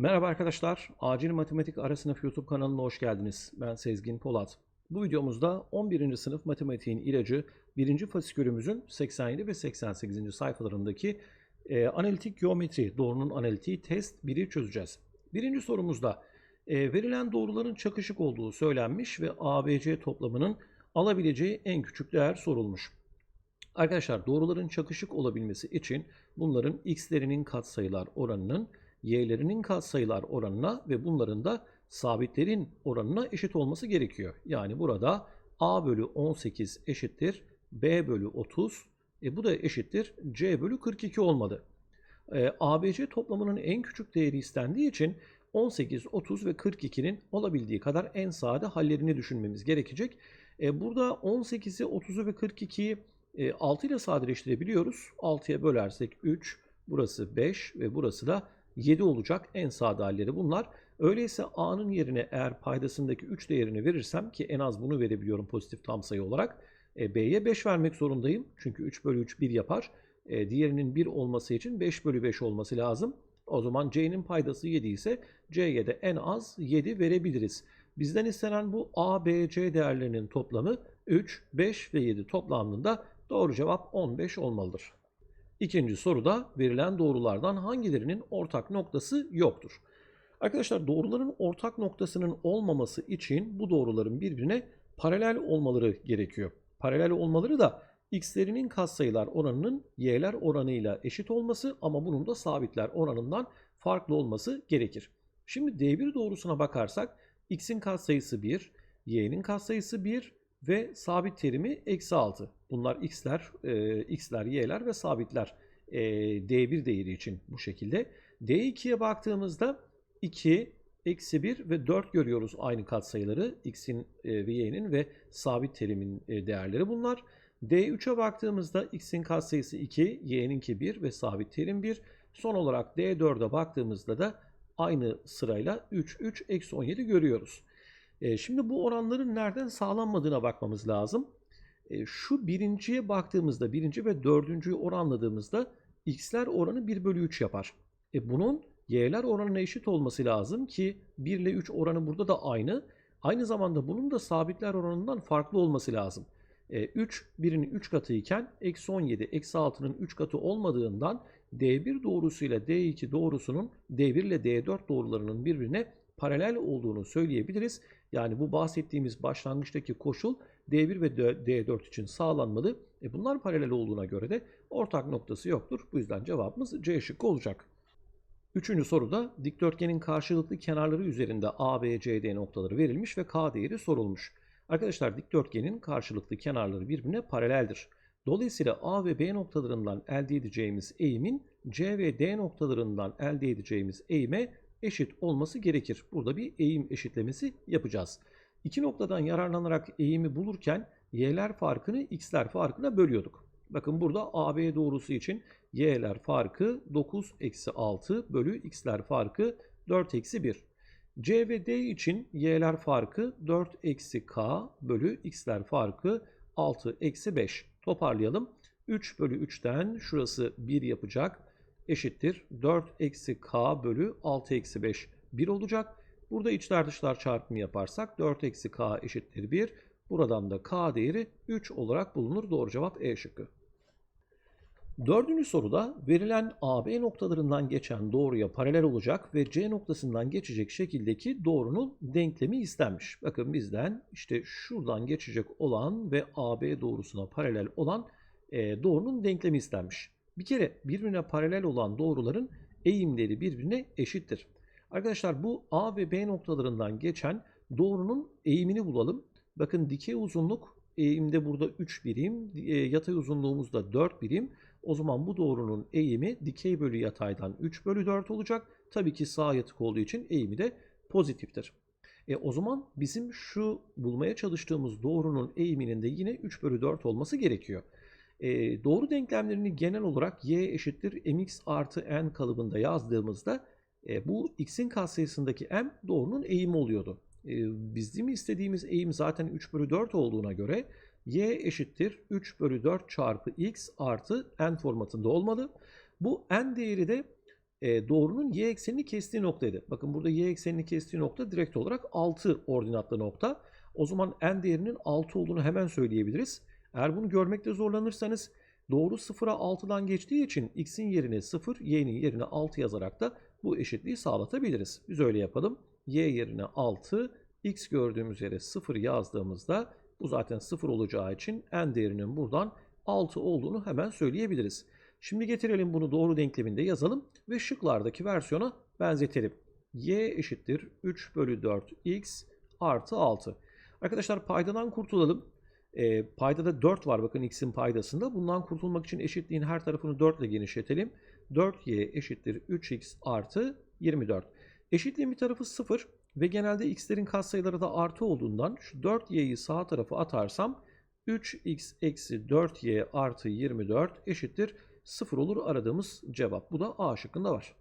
Merhaba arkadaşlar, Acil Matematik Ara Sınıf YouTube kanalına hoş geldiniz. Ben Sezgin Polat. Bu videomuzda 11. sınıf matematiğin ilacı 1. fasikülümüzün 87 ve 88. sayfalarındaki e, analitik geometri, doğrunun analitiği test 1'i çözeceğiz. Birinci sorumuzda e, verilen doğruların çakışık olduğu söylenmiş ve ABC toplamının alabileceği en küçük değer sorulmuş. Arkadaşlar doğruların çakışık olabilmesi için bunların x'lerinin katsayılar oranının y'lerinin katsayılar oranına ve bunların da sabitlerin oranına eşit olması gerekiyor. Yani burada a bölü 18 eşittir b bölü 30 e bu da eşittir c bölü 42 olmadı. E, ABC toplamının en küçük değeri istendiği için 18, 30 ve 42'nin olabildiği kadar en sade hallerini düşünmemiz gerekecek. E, burada 18'i, 30'u ve 42'yi e, 6 ile sadeleştirebiliyoruz. 6'ya bölersek 3, burası 5 ve burası da 7 olacak. En sade halleri bunlar. Öyleyse a'nın yerine eğer paydasındaki 3 değerini verirsem ki en az bunu verebiliyorum pozitif tam sayı olarak. E, b'ye 5 vermek zorundayım. Çünkü 3 bölü 3 1 yapar. E, diğerinin 1 olması için 5 bölü 5 olması lazım. O zaman c'nin paydası 7 ise c'ye de en az 7 verebiliriz. Bizden istenen bu a, b, c değerlerinin toplamı 3, 5 ve 7 toplamında doğru cevap 15 olmalıdır. İkinci soruda verilen doğrulardan hangilerinin ortak noktası yoktur? Arkadaşlar doğruların ortak noktasının olmaması için bu doğruların birbirine paralel olmaları gerekiyor. Paralel olmaları da x'lerinin katsayılar oranının y'ler oranıyla eşit olması ama bunun da sabitler oranından farklı olması gerekir. Şimdi D1 doğrusuna bakarsak x'in katsayısı 1, y'nin katsayısı 1 ve sabit terimi eksi 6. Bunlar x'ler, e, x'ler, y'ler ve sabitler e, D1 değeri için bu şekilde. D2'ye baktığımızda 2, eksi 1 ve 4 görüyoruz aynı katsayıları. x'in e, ve y'nin ve sabit terimin e, değerleri bunlar. D3'e baktığımızda x'in katsayısı 2, y'ninki 1 ve sabit terim 1. Son olarak D4'e baktığımızda da aynı sırayla 3, 3, eksi 17 görüyoruz. E, şimdi bu oranların nereden sağlanmadığına bakmamız lazım. Şu birinciye baktığımızda, birinci ve dördüncüyü oranladığımızda x'ler oranı 1 bölü 3 yapar. E, bunun y'ler oranına eşit olması lazım ki 1 ile 3 oranı burada da aynı. Aynı zamanda bunun da sabitler oranından farklı olması lazım. E, 3 birinin 3 katı iken eksi 17 eksi 6'nın 3 katı olmadığından D1 doğrusu ile D2 doğrusunun D1 ile D4 doğrularının birbirine paralel olduğunu söyleyebiliriz. Yani bu bahsettiğimiz başlangıçtaki koşul D1 ve D4 için sağlanmalı. E bunlar paralel olduğuna göre de ortak noktası yoktur. Bu yüzden cevabımız C şıkkı olacak. Üçüncü soruda dikdörtgenin karşılıklı kenarları üzerinde A, B, C, D noktaları verilmiş ve K değeri sorulmuş. Arkadaşlar dikdörtgenin karşılıklı kenarları birbirine paraleldir. Dolayısıyla A ve B noktalarından elde edeceğimiz eğimin C ve D noktalarından elde edeceğimiz eğime eşit olması gerekir. Burada bir eğim eşitlemesi yapacağız. İki noktadan yararlanarak eğimi bulurken y'ler farkını x'ler farkına bölüyorduk. Bakın burada AB doğrusu için y'ler farkı 9 eksi 6 bölü x'ler farkı 4 eksi 1. C ve D için y'ler farkı 4 eksi k bölü x'ler farkı 6 eksi 5. Toparlayalım. 3 bölü 3'ten şurası 1 yapacak. Eşittir 4 eksi k bölü 6 eksi 5 1 olacak. Burada içler dışlar çarpımı yaparsak 4 eksi k eşittir 1. Buradan da k değeri 3 olarak bulunur. Doğru cevap E şıkkı. Dördüncü soruda verilen AB noktalarından geçen doğruya paralel olacak ve C noktasından geçecek şekildeki doğrunun denklemi istenmiş. Bakın bizden işte şuradan geçecek olan ve AB doğrusuna paralel olan e, doğrunun denklemi istenmiş. Bir kere birbirine paralel olan doğruların eğimleri birbirine eşittir. Arkadaşlar bu A ve B noktalarından geçen doğrunun eğimini bulalım. Bakın dikey uzunluk eğimde burada 3 birim, e, yatay uzunluğumuz da 4 birim. O zaman bu doğrunun eğimi dikey bölü yataydan 3 bölü 4 olacak. Tabii ki sağ yatık olduğu için eğimi de pozitiftir. E, o zaman bizim şu bulmaya çalıştığımız doğrunun eğiminin de yine 3 bölü 4 olması gerekiyor. E, doğru denklemlerini genel olarak y eşittir mx artı n kalıbında yazdığımızda e, bu x'in katsayısındaki m doğrunun eğimi oluyordu. E, bizim istediğimiz eğim zaten 3 bölü 4 olduğuna göre y eşittir 3 bölü 4 çarpı x artı n formatında olmalı. Bu n değeri de e, doğrunun y eksenini kestiği noktaydı. Bakın burada y eksenini kestiği nokta direkt olarak 6 ordinatlı nokta. O zaman n değerinin 6 olduğunu hemen söyleyebiliriz. Eğer bunu görmekte zorlanırsanız doğru 0'a 6'dan geçtiği için x'in yerine 0, y'nin yerine 6 yazarak da bu eşitliği sağlatabiliriz. Biz öyle yapalım. y yerine 6, x gördüğümüz yere 0 yazdığımızda bu zaten 0 olacağı için n değerinin buradan 6 olduğunu hemen söyleyebiliriz. Şimdi getirelim bunu doğru denkleminde yazalım ve şıklardaki versiyona benzetelim. y eşittir 3 bölü 4 x artı 6. Arkadaşlar paydadan kurtulalım. E, paydada 4 var bakın x'in paydasında. Bundan kurtulmak için eşitliğin her tarafını 4 ile genişletelim. 4y eşittir 3x artı 24. Eşitliğin bir tarafı 0 ve genelde x'lerin katsayıları da artı olduğundan şu 4y'yi sağ tarafa atarsam 3x eksi 4y artı 24 eşittir 0 olur aradığımız cevap. Bu da A şıkkında var.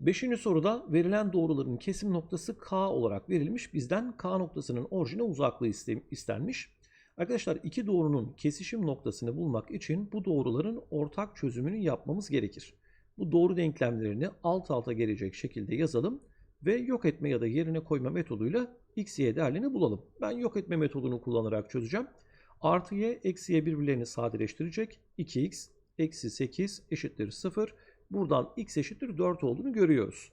Beşinci soruda verilen doğruların kesim noktası K olarak verilmiş. Bizden K noktasının orijine uzaklığı istenmiş. Arkadaşlar iki doğrunun kesişim noktasını bulmak için bu doğruların ortak çözümünü yapmamız gerekir. Bu doğru denklemlerini alt alta gelecek şekilde yazalım ve yok etme ya da yerine koyma metoduyla x, y değerlerini bulalım. Ben yok etme metodunu kullanarak çözeceğim. Artı y, eksi y birbirlerini sadeleştirecek. 2x eksi 8 eşittir 0. Buradan x eşittir 4 olduğunu görüyoruz.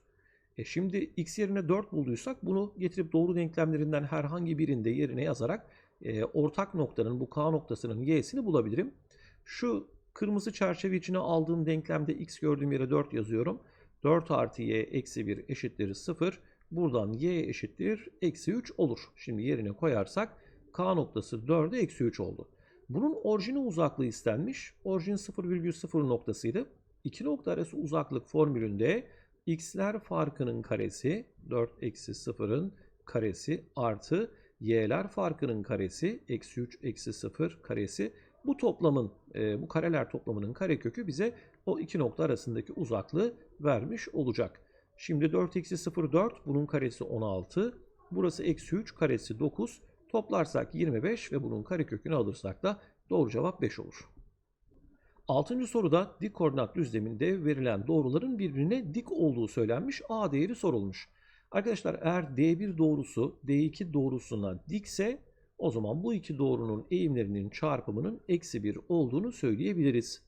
E şimdi x yerine 4 bulduysak bunu getirip doğru denklemlerinden herhangi birinde yerine yazarak e, ortak noktanın bu k noktasının y'sini bulabilirim. Şu kırmızı çerçeve içine aldığım denklemde x gördüğüm yere 4 yazıyorum. 4 artı y eksi 1 eşittir 0. Buradan y eşittir eksi 3 olur. Şimdi yerine koyarsak k noktası 4'e eksi 3 oldu. Bunun orijine uzaklığı istenmiş. Orijin 0,0 noktasıydı. İki nokta arası uzaklık formülünde x'ler farkının karesi 4 eksi 0'ın karesi artı y'ler farkının karesi eksi 3 eksi 0 karesi bu toplamın e, bu kareler toplamının karekökü bize o iki nokta arasındaki uzaklığı vermiş olacak. Şimdi 4 eksi 0 4 bunun karesi 16 burası eksi 3 karesi 9 toplarsak 25 ve bunun karekökünü alırsak da doğru cevap 5 olur. Altıncı soruda dik koordinat düzleminde verilen doğruların birbirine dik olduğu söylenmiş A değeri sorulmuş. Arkadaşlar eğer D1 doğrusu D2 doğrusuna dikse o zaman bu iki doğrunun eğimlerinin çarpımının eksi 1 olduğunu söyleyebiliriz.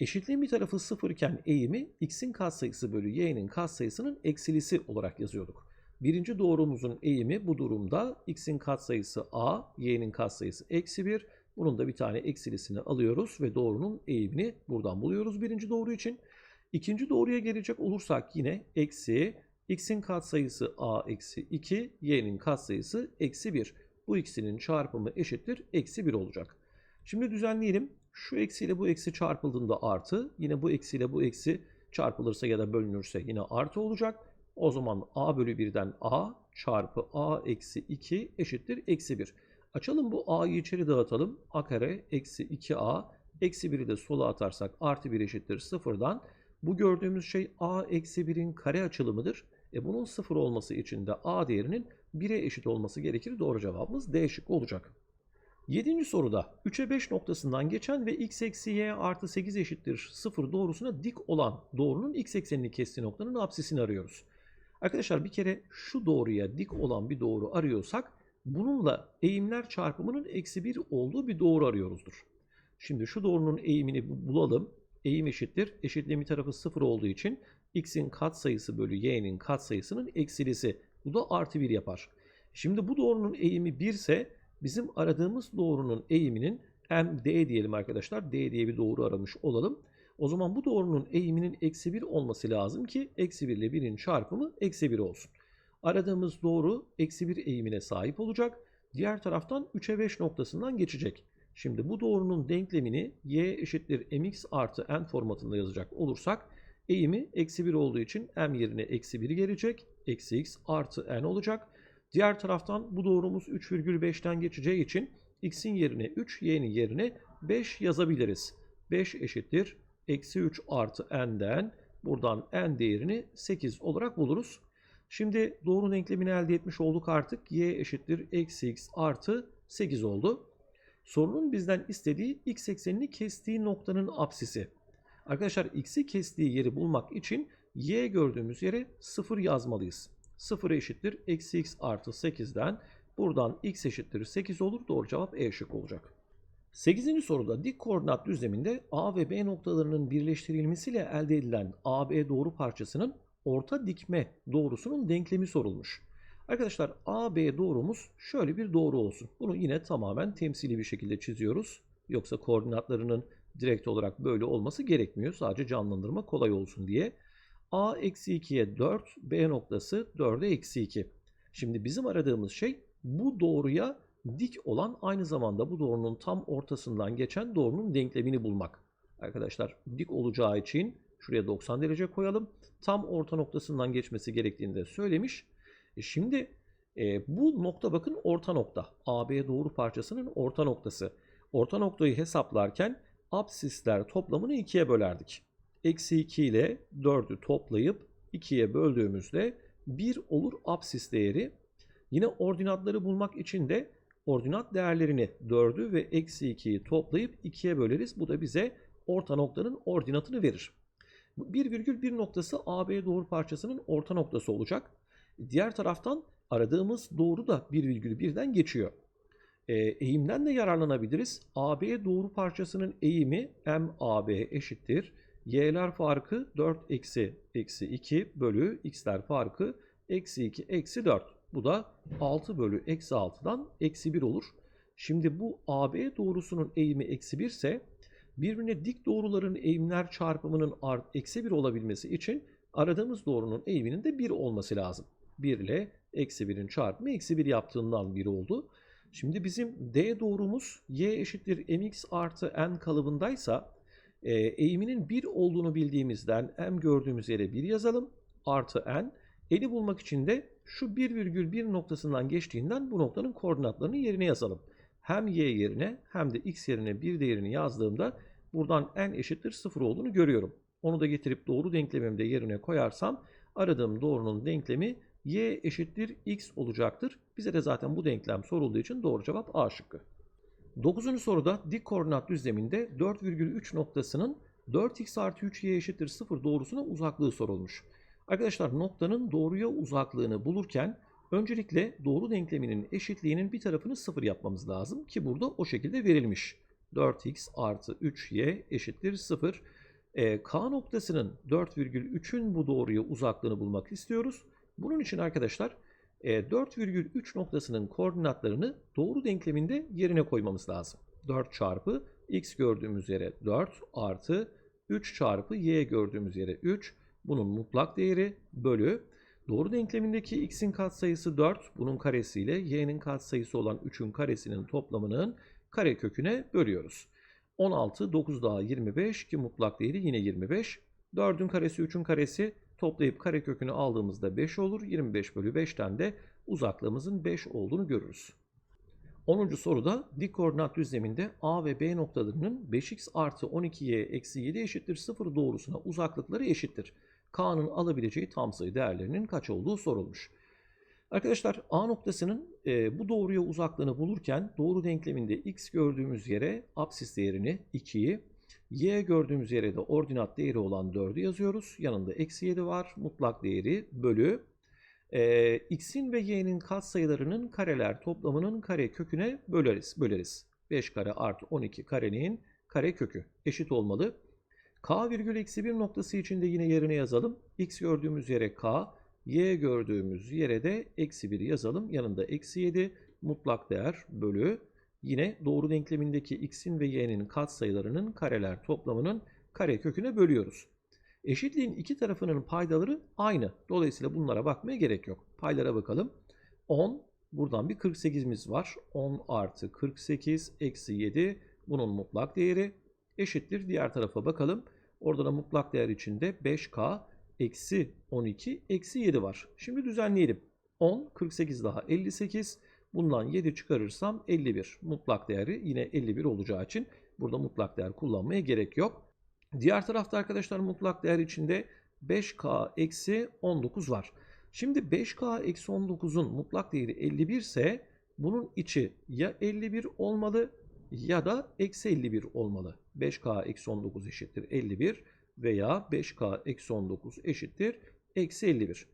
Eşitliğin bir tarafı 0 iken eğimi x'in katsayısı bölü y'nin katsayısının eksilisi olarak yazıyorduk. Birinci doğrumuzun eğimi bu durumda x'in katsayısı a, y'nin katsayısı eksi 1. Bunun da bir tane eksilisini alıyoruz ve doğrunun eğimini buradan buluyoruz birinci doğru için. İkinci doğruya gelecek olursak yine eksi x'in katsayısı a eksi 2, y'nin katsayısı eksi 1. Bu ikisinin çarpımı eşittir eksi 1 olacak. Şimdi düzenleyelim. Şu eksiyle bu eksi çarpıldığında artı. Yine bu eksiyle bu eksi çarpılırsa ya da bölünürse yine artı olacak. O zaman a bölü 1'den a çarpı a eksi 2 eşittir eksi 1. Açalım bu a'yı içeri dağıtalım. a kare eksi 2a eksi 1'i de sola atarsak artı 1 eşittir 0'dan. Bu gördüğümüz şey a eksi 1'in kare açılımıdır. E bunun 0 olması için de a değerinin 1'e eşit olması gerekir. Doğru cevabımız D şıkkı olacak. Yedinci soruda 3'e 5 noktasından geçen ve x eksi y artı 8 eşittir 0 doğrusuna dik olan doğrunun x eksenini kestiği noktanın apsisini arıyoruz. Arkadaşlar bir kere şu doğruya dik olan bir doğru arıyorsak bununla eğimler çarpımının eksi 1 olduğu bir doğru arıyoruzdur. Şimdi şu doğrunun eğimini bulalım. Eğim eşittir. Eşitliğin bir tarafı 0 olduğu için x'in katsayısı bölü y'nin katsayısının eksilisi. Bu da artı 1 yapar. Şimdi bu doğrunun eğimi 1 ise bizim aradığımız doğrunun eğiminin hem d diyelim arkadaşlar. d diye bir doğru aramış olalım. O zaman bu doğrunun eğiminin eksi 1 olması lazım ki eksi 1 ile 1'in çarpımı eksi 1 olsun. Aradığımız doğru eksi 1 eğimine sahip olacak. Diğer taraftan 3'e 5 noktasından geçecek. Şimdi bu doğrunun denklemini y eşittir mx artı n formatında yazacak olursak eğimi eksi 1 olduğu için m yerine eksi 1 gelecek. Eksi x artı n olacak. Diğer taraftan bu doğrumuz 3,5'ten geçeceği için x'in yerine 3, y'nin yerine 5 yazabiliriz. 5 eşittir. Eksi 3 artı n'den buradan n değerini 8 olarak buluruz. Şimdi doğru denklemini elde etmiş olduk artık. y eşittir. Eksi x artı 8 oldu. Sorunun bizden istediği x eksenini kestiği noktanın apsisi. Arkadaşlar x'i kestiği yeri bulmak için y gördüğümüz yere 0 yazmalıyız. 0 eşittir eksi x artı 8'den buradan x eşittir 8 olur. Doğru cevap E şık olacak. 8. soruda dik koordinat düzleminde A ve B noktalarının birleştirilmesiyle elde edilen AB doğru parçasının orta dikme doğrusunun denklemi sorulmuş. Arkadaşlar AB doğrumuz şöyle bir doğru olsun. Bunu yine tamamen temsili bir şekilde çiziyoruz. Yoksa koordinatlarının direkt olarak böyle olması gerekmiyor. Sadece canlandırma kolay olsun diye. A eksi 2'ye 4, B noktası 4'e eksi 2. Şimdi bizim aradığımız şey bu doğruya dik olan aynı zamanda bu doğrunun tam ortasından geçen doğrunun denklemini bulmak. Arkadaşlar dik olacağı için şuraya 90 derece koyalım. Tam orta noktasından geçmesi gerektiğini de söylemiş. E şimdi e, bu nokta bakın orta nokta. AB doğru parçasının orta noktası. Orta noktayı hesaplarken absisler toplamını ikiye bölerdik. Eksi 2 ile 4'ü toplayıp 2'ye böldüğümüzde 1 olur absis değeri. Yine ordinatları bulmak için de ordinat değerlerini 4'ü ve eksi 2'yi toplayıp 2'ye böleriz. Bu da bize orta noktanın ordinatını verir. 1,1 noktası AB doğru parçasının orta noktası olacak. Diğer taraftan aradığımız doğru da 1,1'den geçiyor. E, eğimden de yararlanabiliriz. AB doğru parçasının eğimi MAB eşittir. Y'ler farkı 4 eksi eksi 2 bölü x'ler farkı eksi 2 eksi 4. Bu da 6 bölü eksi 6'dan eksi 1 olur. Şimdi bu AB doğrusunun eğimi eksi 1 ise birbirine dik doğruların eğimler çarpımının art, eksi 1 olabilmesi için aradığımız doğrunun eğiminin de 1 olması lazım. 1 ile eksi 1'in çarpımı eksi 1 yaptığından 1 oldu. Şimdi bizim D doğrumuz y eşittir mx artı n kalıbındaysa e, eğiminin 1 olduğunu bildiğimizden m gördüğümüz yere 1 yazalım. Artı n. Eni bulmak için de şu 1,1 noktasından geçtiğinden bu noktanın koordinatlarını yerine yazalım. Hem y yerine hem de x yerine bir değerini yazdığımda buradan n eşittir 0 olduğunu görüyorum. Onu da getirip doğru denklemimde yerine koyarsam aradığım doğrunun denklemi y eşittir x olacaktır. Bize de zaten bu denklem sorulduğu için doğru cevap A şıkkı. 9. soruda dik koordinat düzleminde 4,3 noktasının 4x artı 3y eşittir 0 doğrusuna uzaklığı sorulmuş. Arkadaşlar noktanın doğruya uzaklığını bulurken öncelikle doğru denkleminin eşitliğinin bir tarafını 0 yapmamız lazım ki burada o şekilde verilmiş. 4x artı 3y eşittir 0. E, K noktasının 4,3'ün bu doğruya uzaklığını bulmak istiyoruz. Bunun için arkadaşlar 4,3 noktasının koordinatlarını doğru denkleminde yerine koymamız lazım. 4 çarpı x gördüğümüz yere 4 artı 3 çarpı y gördüğümüz yere 3. Bunun mutlak değeri bölü. Doğru denklemindeki x'in katsayısı 4. Bunun karesiyle y'nin katsayısı olan 3'ün karesinin toplamının kare köküne bölüyoruz. 16, 9 daha 25 ki mutlak değeri yine 25. 4'ün karesi 3'ün karesi Toplayıp karekökünü aldığımızda 5 olur. 25 bölü 5'ten de uzaklığımızın 5 olduğunu görürüz. 10. soruda dik koordinat düzleminde A ve B noktalarının 5x artı 12y eksi 7 eşittir 0 doğrusuna uzaklıkları eşittir. K'nın alabileceği tam sayı değerlerinin kaç olduğu sorulmuş. Arkadaşlar A noktasının e, bu doğruya uzaklığını bulurken doğru denkleminde x gördüğümüz yere absis değerini 2'yi, y gördüğümüz yere de ordinat değeri olan 4'ü yazıyoruz. Yanında eksi 7 var. Mutlak değeri bölü. E, x'in ve y'nin katsayılarının kareler toplamının kare köküne böleriz. böleriz. 5 kare artı 12 karenin kare kökü eşit olmalı. k virgül eksi 1 noktası için de yine yerine yazalım. x gördüğümüz yere k, y gördüğümüz yere de eksi 1 yazalım. Yanında eksi 7 mutlak değer bölü yine doğru denklemindeki x'in ve y'nin katsayılarının kareler toplamının kare köküne bölüyoruz. Eşitliğin iki tarafının paydaları aynı. Dolayısıyla bunlara bakmaya gerek yok. Paylara bakalım. 10, buradan bir 48'imiz var. 10 artı 48 eksi 7 bunun mutlak değeri eşittir. Diğer tarafa bakalım. Orada da mutlak değer içinde 5k eksi 12 eksi 7 var. Şimdi düzenleyelim. 10, 48 daha 58, Bundan 7 çıkarırsam 51. Mutlak değeri yine 51 olacağı için burada mutlak değer kullanmaya gerek yok. Diğer tarafta arkadaşlar mutlak değer içinde 5K eksi 19 var. Şimdi 5K eksi 19'un mutlak değeri 51 ise bunun içi ya 51 olmalı ya da eksi 51 olmalı. 5K eksi 19 eşittir 51. veya 5K eksi 19 eşittir eksi 51.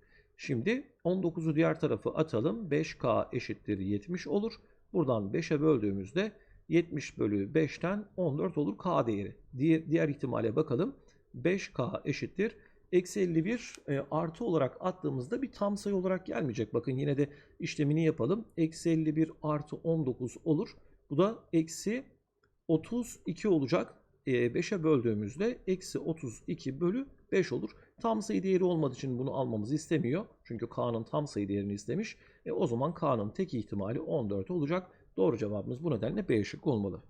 Şimdi 19'u diğer tarafa atalım. 5K eşittir 70 olur. Buradan 5'e böldüğümüzde 70 bölü 5'ten 14 olur K değeri. Diğer, diğer ihtimale bakalım. 5K eşittir. Eksi 51 e, artı olarak attığımızda bir tam sayı olarak gelmeyecek. Bakın yine de işlemini yapalım. Eksi 51 artı 19 olur. Bu da eksi 32 olacak. E, 5'e böldüğümüzde eksi 32 bölü 5 olur. Tam sayı değeri olmadığı için bunu almamızı istemiyor. Çünkü K'nın tam sayı değerini istemiş. E, o zaman K'nın tek ihtimali 14 olacak. Doğru cevabımız bu nedenle B şıkkı olmalı.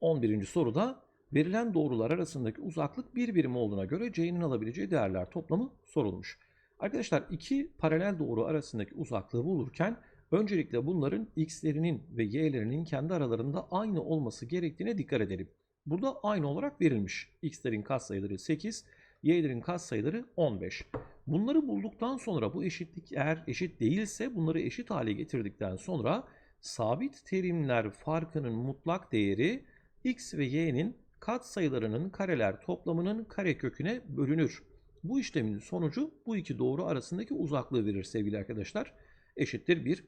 11. soruda verilen doğrular arasındaki uzaklık bir birim olduğuna göre C'nin alabileceği değerler toplamı sorulmuş. Arkadaşlar iki paralel doğru arasındaki uzaklığı bulurken öncelikle bunların x'lerinin ve y'lerinin kendi aralarında aynı olması gerektiğine dikkat edelim. Burada aynı olarak verilmiş. x'lerin katsayıları 8, y'lerin katsayıları 15. Bunları bulduktan sonra bu eşitlik eğer eşit değilse bunları eşit hale getirdikten sonra sabit terimler farkının mutlak değeri x ve y'nin katsayılarının kareler toplamının kareköküne bölünür. Bu işlemin sonucu bu iki doğru arasındaki uzaklığı verir sevgili arkadaşlar. Eşittir 1.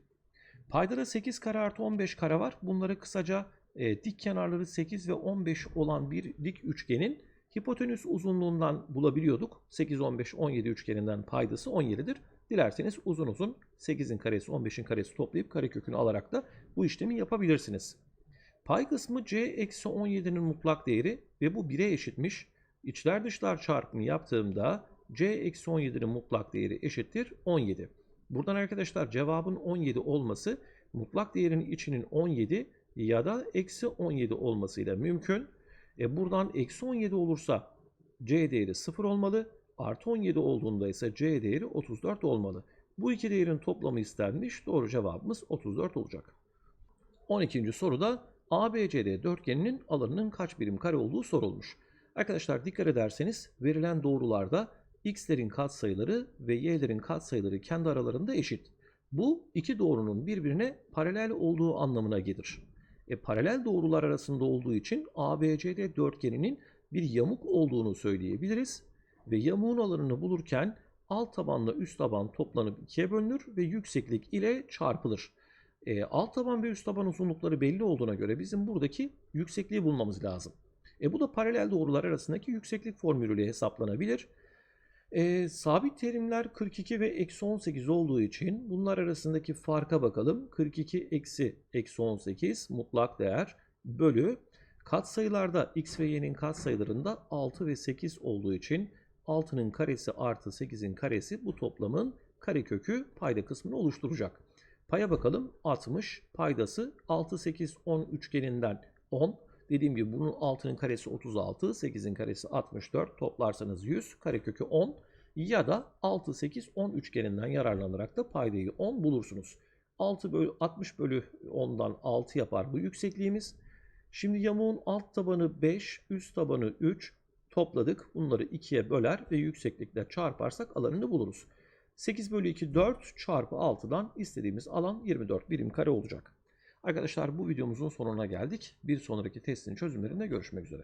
Paydada 8 kare artı 15 kare var. Bunları kısaca e, dik kenarları 8 ve 15 olan bir dik üçgenin hipotenüs uzunluğundan bulabiliyorduk. 8, 15, 17 üçgeninden paydası 17'dir. Dilerseniz uzun uzun 8'in karesi 15'in karesi toplayıp karekökünü alarak da bu işlemi yapabilirsiniz. Pay kısmı c eksi 17'nin mutlak değeri ve bu 1'e eşitmiş. İçler dışlar çarpımı yaptığımda c eksi 17'nin mutlak değeri eşittir 17. Buradan arkadaşlar cevabın 17 olması mutlak değerin içinin 17 ya da eksi 17 olmasıyla mümkün. E buradan eksi 17 olursa c değeri 0 olmalı. Artı 17 olduğunda ise c değeri 34 olmalı. Bu iki değerin toplamı istenmiş. Doğru cevabımız 34 olacak. 12. soruda ABCD dörtgeninin alanının kaç birim kare olduğu sorulmuş. Arkadaşlar dikkat ederseniz verilen doğrularda x'lerin katsayıları ve y'lerin katsayıları kendi aralarında eşit. Bu iki doğrunun birbirine paralel olduğu anlamına gelir. E, paralel doğrular arasında olduğu için ABCD dörtgeninin bir yamuk olduğunu söyleyebiliriz. Ve yamuğun alanını bulurken alt tabanla üst taban toplanıp ikiye bölünür ve yükseklik ile çarpılır. E, alt taban ve üst taban uzunlukları belli olduğuna göre bizim buradaki yüksekliği bulmamız lazım. E, bu da paralel doğrular arasındaki yükseklik formülüyle hesaplanabilir. E, sabit terimler 42 ve eksi 18 olduğu için bunlar arasındaki farka bakalım. 42 eksi eksi 18 mutlak değer bölü katsayılarda x ve y'nin katsayılarında 6 ve 8 olduğu için 6'nın karesi artı 8'in karesi bu toplamın karekökü payda kısmını oluşturacak. Paya bakalım 60 paydası 6 8 10 üçgeninden 10. Dediğim gibi bunun 6'nın karesi 36, 8'in karesi 64. Toplarsanız 100, karekökü 10 ya da 6 8 10 üçgeninden yararlanarak da paydayı 10 bulursunuz. 6 bölü 60 bölü 10'dan 6 yapar bu yüksekliğimiz. Şimdi yamuğun alt tabanı 5, üst tabanı 3 topladık. Bunları 2'ye böler ve yükseklikle çarparsak alanını buluruz. 8 bölü 2 4 çarpı 6'dan istediğimiz alan 24 birim kare olacak. Arkadaşlar bu videomuzun sonuna geldik. Bir sonraki testin çözümlerinde görüşmek üzere.